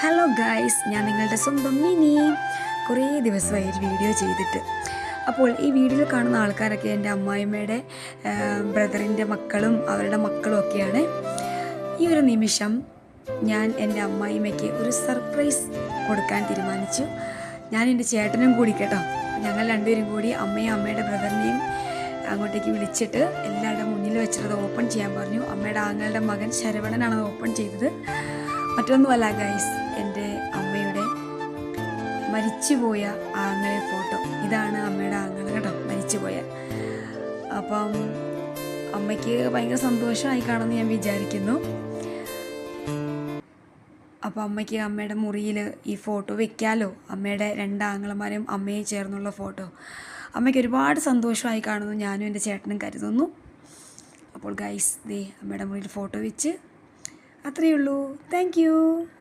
Hello guys ഞാൻ നിങ്ങളുടെ സ്വന്തം മിനി. കുറേ ദിവസമായി ഒരു വീഡിയോ ചെയ്തിട്ട്. അപ്പോൾ ഈ വീഡിയോയിൽ കാണുന്ന ആൾക്കാരൊക്കെ എന്റെ അമ്മായിമ്മയുടെ ബ്രദറിന്റെ മക്കളും അവരുടെ മക്കളും ഒക്കെയാണ്. ഈ ഒരു നിമിഷം ഞാൻ എന്റെ അമ്മായിമ്മയ്ക്ക് ഒരു സർപ്രൈസ് കൊടുക്കാൻ തീരുമാനിച്ചു. ഞാൻ എന്റെ ചേട്ടനും കൂടി കേട്ടോ. ഞങ്ങൾ രണ്ടുപേരും കൂടി അമ്മയും അമ്മയുടെ ബ്രദറിനെയും അങ്ങോട്ടേക്ക് വിളിച്ചിട്ട് എല്ലാവരുടെ മുന്നിൽ വെച്ചിട്ട് ഓപ്പൺ ചെയ്യാൻ പറഞ്ഞു. അമ്മയുടെ ആങ്ങളുടെ മകൻ ശരവണനാണ് ഓപ്പൺ ചെയ്തത്. മറ്റൊന്നുമല്ല ഗൈസ് മരിച്ചുപോയ ആങ്ങളെ ഫോട്ടോ. ഇതാണ് അമ്മയുടെ ആങ്ങളെ കേട്ടോ മരിച്ചുപോയ. അപ്പം അമ്മയ്ക്ക് ഭയങ്കര സന്തോഷമായി കാണുമെന്ന് ഞാൻ വിചാരിക്കുന്നു. അപ്പോൾ അമ്മയ്ക്ക് അമ്മയുടെ മുറിയിൽ ഈ ഫോട്ടോ വെക്കാലോ. അമ്മയുടെ രണ്ട് ആങ്ങളമാരും അമ്മയെ ചേർന്നുള്ള ഫോട്ടോ. അമ്മയ്ക്ക് ഒരുപാട് സന്തോഷമായി കാണുന്നു. ഞാനും എന്റെ ചേട്ടനും കരുതുന്നു. അപ്പോൾ ഗൈസ് ദേ അമ്മയുടെ മുറിയിൽ ഫോട്ടോ വെച്ച് അത്രയേ ഉള്ളൂ. താങ്ക്